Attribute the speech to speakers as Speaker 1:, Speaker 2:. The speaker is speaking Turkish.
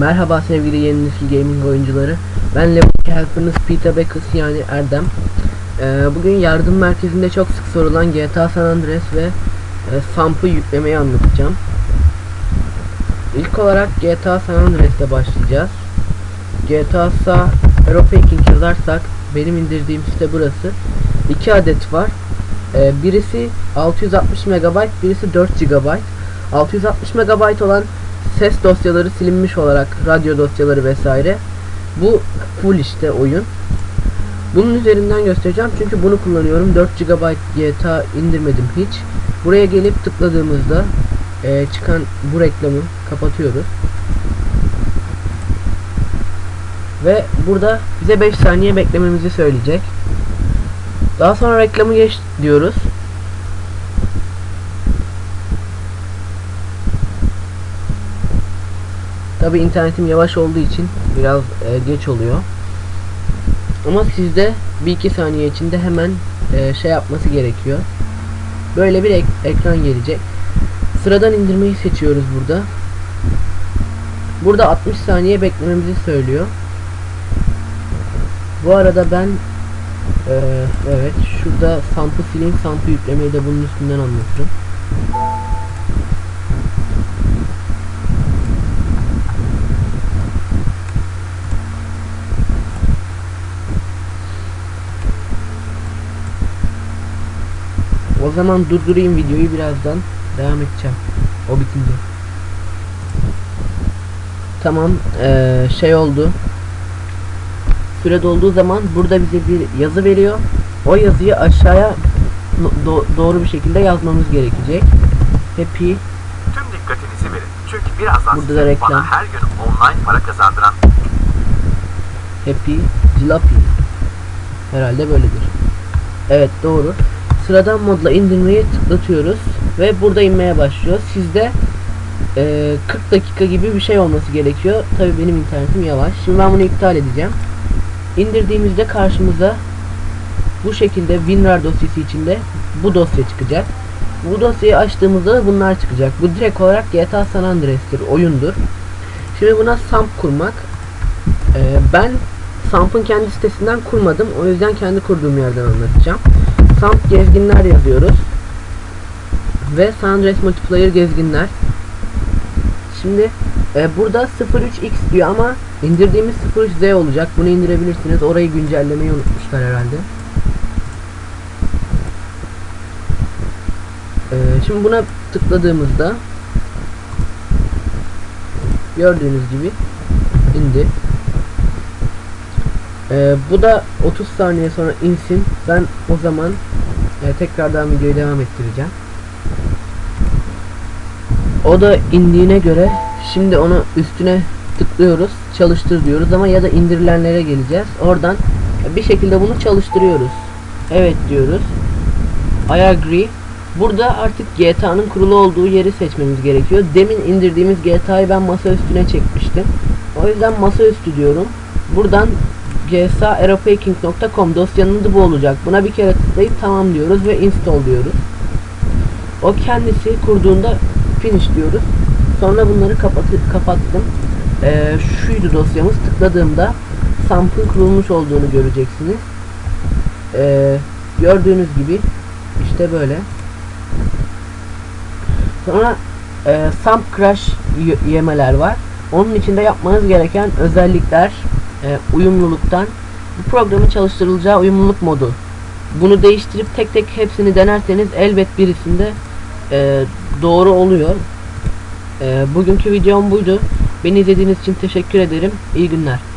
Speaker 1: Merhaba sevgili yeni nesil gaming oyuncuları. Ben Level Helper'ınız Peter Beckers yani Erdem. Ee, bugün yardım merkezinde çok sık sorulan GTA San Andreas ve e, Samp'ı yüklemeyi anlatacağım. İlk olarak GTA San Andreas'te başlayacağız. GTA Sa Aeropaking yazarsak benim indirdiğim site burası. İki adet var. Ee, birisi 660 MB, birisi 4 GB. 660 MB olan ses dosyaları silinmiş olarak radyo dosyaları vesaire. Bu full işte oyun. Bunun üzerinden göstereceğim çünkü bunu kullanıyorum. 4 GB GTA indirmedim hiç. Buraya gelip tıkladığımızda e, çıkan bu reklamı kapatıyoruz. Ve burada bize 5 saniye beklememizi söyleyecek. Daha sonra reklamı geç diyoruz. Tabi internetim yavaş olduğu için biraz e, geç oluyor. Ama sizde 1-2 saniye içinde hemen e, şey yapması gerekiyor. Böyle bir ek ekran gelecek. Sıradan indirmeyi seçiyoruz burada. Burada 60 saniye beklememizi söylüyor. Bu arada ben e, evet şurada sampı sileyim sampı yüklemeyi de bunun üstünden anlatırım. O zaman durdurayım videoyu birazdan devam edeceğim. O bitince. Tamam eee, şey oldu. Süre dolduğu zaman burada bize bir yazı veriyor. O yazıyı aşağıya do- doğru bir şekilde yazmamız gerekecek. Happy
Speaker 2: Tüm dikkatinizi verin. Çünkü birazdan
Speaker 1: Burada da reklam.
Speaker 2: bana her gün online para kazandıran
Speaker 1: Happy Jalapy. Herhalde böyledir. Evet doğru. Sıradan modla indirmeyi tıklatıyoruz ve burada inmeye başlıyor. Sizde eee, 40 dakika gibi bir şey olması gerekiyor. Tabii benim internetim yavaş. Şimdi ben bunu iptal edeceğim. İndirdiğimizde karşımıza bu şekilde WinRAR dosyası içinde bu dosya çıkacak. Bu dosyayı açtığımızda da bunlar çıkacak. Bu direkt olarak GTA San Andreas'tir, oyundur. Şimdi buna SAMP kurmak. Ee, ben SAMP'ın kendi sitesinden kurmadım. O yüzden kendi kurduğum yerden anlatacağım. SAMP gezginler yazıyoruz. Ve Andreas Multiplayer gezginler. Şimdi e, burada 03x diyor ama indirdiğimiz 03z olacak. Bunu indirebilirsiniz. Orayı güncellemeyi unutmuşlar herhalde. E, şimdi buna tıkladığımızda gördüğünüz gibi indi. Ee, bu da 30 saniye sonra insin. Ben o zaman e, tekrardan videoyu devam ettireceğim. O da indiğine göre şimdi onu üstüne tıklıyoruz. Çalıştır diyoruz ama ya da indirilenlere geleceğiz. Oradan bir şekilde bunu çalıştırıyoruz. Evet diyoruz. I agree. Burada artık GTA'nın kurulu olduğu yeri seçmemiz gerekiyor. Demin indirdiğimiz GTA'yı ben masa üstüne çekmiştim. O yüzden masaüstü diyorum. Buradan gsaeropaking.com dosyanın adı bu olacak. Buna bir kere tıklayıp tamam diyoruz ve install diyoruz. O kendisi kurduğunda finish diyoruz. Sonra bunları kapatı, kapattım. Ee, şuydu dosyamız. Tıkladığımda SAMP'ın kurulmuş olduğunu göreceksiniz. Ee, gördüğünüz gibi işte böyle. Sonra e, SAMP crash yemeler var. Onun içinde yapmanız gereken özellikler e, uyumluluktan bu programın çalıştırılacağı uyumluluk modu. Bunu değiştirip tek tek hepsini denerseniz elbet birisinde e, doğru oluyor. E, bugünkü videom buydu. Beni izlediğiniz için teşekkür ederim. İyi günler.